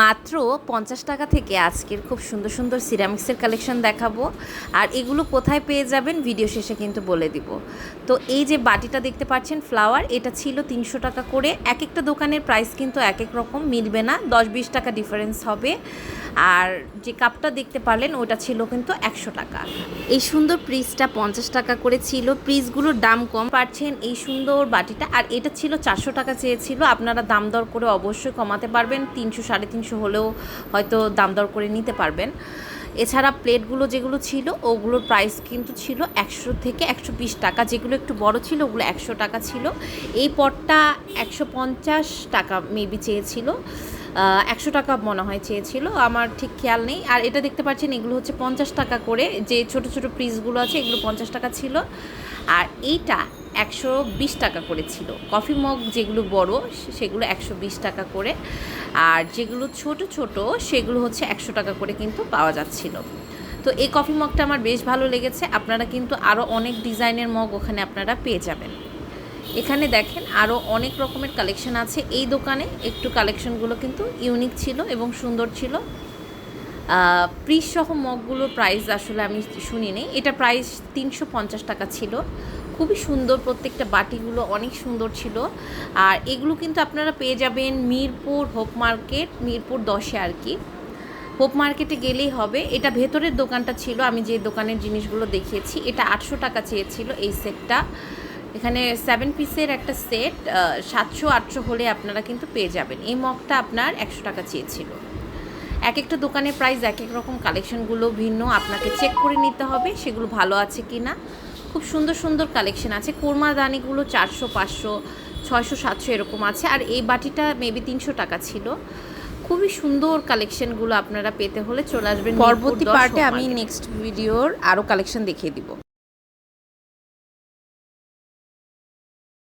মাত্র পঞ্চাশ টাকা থেকে আজকের খুব সুন্দর সুন্দর সিরামিক্সের কালেকশন দেখাবো। আর এগুলো কোথায় পেয়ে যাবেন ভিডিও শেষে কিন্তু বলে দিব। তো এই যে বাটিটা দেখতে পাচ্ছেন ফ্লাওয়ার এটা ছিল তিনশো টাকা করে। এক একটা দোকানের প্রাইস কিন্তু এক এক রকম, মিলবে না, দশ বিশ টাকা ডিফারেন্স হবে। আর যে কাপটা দেখতে পারলেন, ওটা ছিল কিন্তু একশো টাকা। এই সুন্দর প্রিজটা পঞ্চাশ টাকা করে ছিল। প্রিজগুলোর দাম কম পাচ্ছেন এই সুন্দর বাটিটা। আর এটা ছিল চারশো টাকা চেয়েছিল। আপনারা দাম দর করে অবশ্যই কমাতে পারবেন। তিনশো সাড়ে তিনশো হলেও হয়তো দাম দর করে নিতে পারবেন। এছাড়া প্লেটগুলো যেগুলো ছিল, ওগুলোর প্রাইস কিন্তু ছিল একশো থেকে একশো বিশ টাকা। যেগুলো একটু বড় ছিল, ওগুলো একশো টাকা ছিল। এই পটটা একশো পঞ্চাশ টাকা মেবি চেয়েছিল। একশো টাকা মনে হয় চেয়েছিল, আমার ঠিক খেয়াল নেই। আর এটা দেখতে পাচ্ছেন, এগুলো হচ্ছে পঞ্চাশ টাকা করে। যে ছোট ছোট পিসগুলো আছে, এগুলো পঞ্চাশ টাকা ছিল। আর এইটা একশো বিশ টাকা করে ছিল কফি মগ যেগুলো বড় সেগুলো একশো বিশ টাকা করে। আর যেগুলো ছোট ছোট, সেগুলো হচ্ছে একশো টাকা করে কিন্তু পাওয়া যাচ্ছিল। তো এই কফি মগটা আমার বেশ ভালো লেগেছে। আপনারা কিন্তু আরও অনেক ডিজাইনের মগ ওখানে আপনারা পেয়ে যাবেন। এখানে দেখেন আরও অনেক রকমের কালেকশন আছে। এই দোকানে একটু কালেকশনগুলো কিন্তু ইউনিক ছিল এবং সুন্দর ছিল। সহ মগগুলোর প্রাইস আসলে আমি শুনিনি। এটা প্রাইস তিনশো পঞ্চাশ টাকা ছিল। খুবই সুন্দর প্রত্যেকটা বাটিগুলো অনেক সুন্দর ছিল। আর এগুলো কিন্তু আপনারা পেয়ে যাবেন মিরপুর হোপ মার্কেট, মিরপুর দশে আর কি। হোপ মার্কেটে গেলেই হবে। এটা ভেতরের দোকানটা ছিল, আমি যে দোকানের জিনিসগুলো দেখিয়েছি, এটা আটশো টাকা চেয়েছিল এই সেটটা। এখানে সেভেন পিসের একটা সেট সাতশো, আটশো হলে আপনারা কিন্তু পেয়ে যাবেন। এই মগটা আপনার একশো টাকা চেয়েছিল। এক একটা দোকানের প্রাইস এক এক রকম কালেকশনগুলো ভিন্ন, আপনাকে চেক করে নিতে হবে, সেগুলো ভালো আছে কি না খুব সুন্দর সুন্দর কালেকশন আছে। কোরমা দানিগুলো চারশো পাঁচশো ছয়শো সাতশো এরকম আছে। আর এই বাটিটা মেবি তিনশো টাকা ছিল। খুবই সুন্দর কালেকশনগুলো আপনারা পেতে হলে চলে আসবেন পরবর্তী পার্টে আমি নেক্সট ভিডিওর আরও কালেকশন দেখিয়ে দিব।